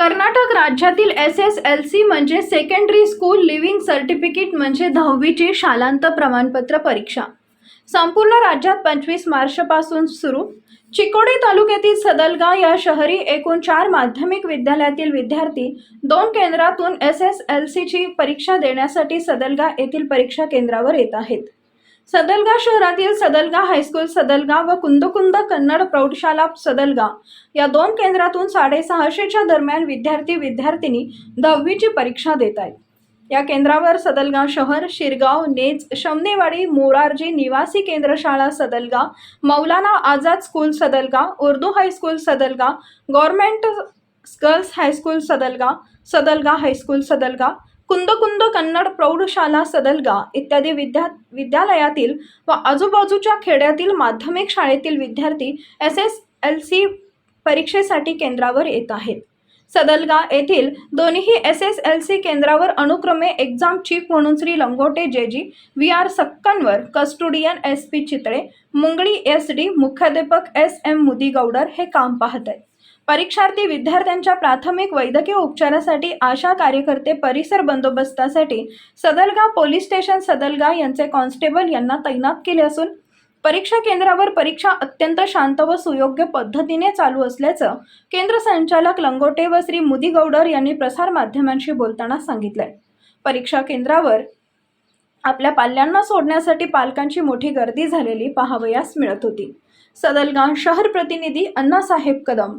कर्नाटक राज्यातील S S L C म्हणजे secondary school living certificate म्हणजे दहावीची शालांत प्रमाणपत्र परीक्षा. संपूर्ण राज्यात पंचवीस मार्चपासून सुरू. चिकोडी तालुक्यातील सदलगा या शहरी एकूण चार माध्यमिक विद्यालयातील विद्यार्थी दोन केंद्रातून एस एस एल सीची परीक्षा देण्यासाठी सदलगा येथील परीक्षा केंद्रावर येत आहेत. सदलगा शहरातील सदलगा हायस्कूल सदलगा व कुंदकुंद कन्नड प्रौढशाला सदलगा या दोन केंद्रातून साडेसहाशेच्या दरम्यान विद्यार्थी विद्यार्थिनी दहावीची परीक्षा देत आहेत. या केंद्रावर सदलगा शहर शिरगाव नेज शमनेवाडी मोरारजी निवासी केंद्र शाळा Sadalga Maulana Azad school Sadalga Urdu high school Sadalga government girls high school Sadalga Sadalga high school Sadalga Kundkund Kannada प्रौढशाला सदलगा इत्यादी विद्या विद्यालयातील व आजूबाजूच्या खेड्यातील माध्यमिक शाळेतील विद्यार्थी एस एस एल सी परीक्षेसाठी केंद्रावर येत आहेत. सदलगा येथील दोन्ही एस एस एल सी केंद्रावर अनुक्रमे एक्झाम चीफ म्हणून Shri Langote J G V R Sakkanavar custodian S P Chitale Mungali S D मुख्याध्यापक एस एम मुदिगौडर हे काम पाहत आहेत. परीक्षार्थी विद्यार्थ्यांच्या प्राथमिक वैद्यकीय उपचारासाठी आशा कार्यकर्ते परिसर बंदोबस्तासाठी सदलगाव पोलीस स्टेशन सदलगा यांचे कॉन्स्टेबल यांना तैनात केले असून परीक्षा केंद्रावर परीक्षा अत्यंत शांत व सुयोग्य पद्धतीने चालू असल्याचं केंद्र संचालक लंगोटे व श्री मुदी गौडर यांनी प्रसारमाध्यमांशी बोलताना सांगितलंय. परीक्षा केंद्रावर आपल्या पाल्यांना सोडण्यासाठी पालकांची मोठी गर्दी झालेली पाहावयास मिळत होती. सदलगाव शहर प्रतिनिधी अण्णासाहेब कदम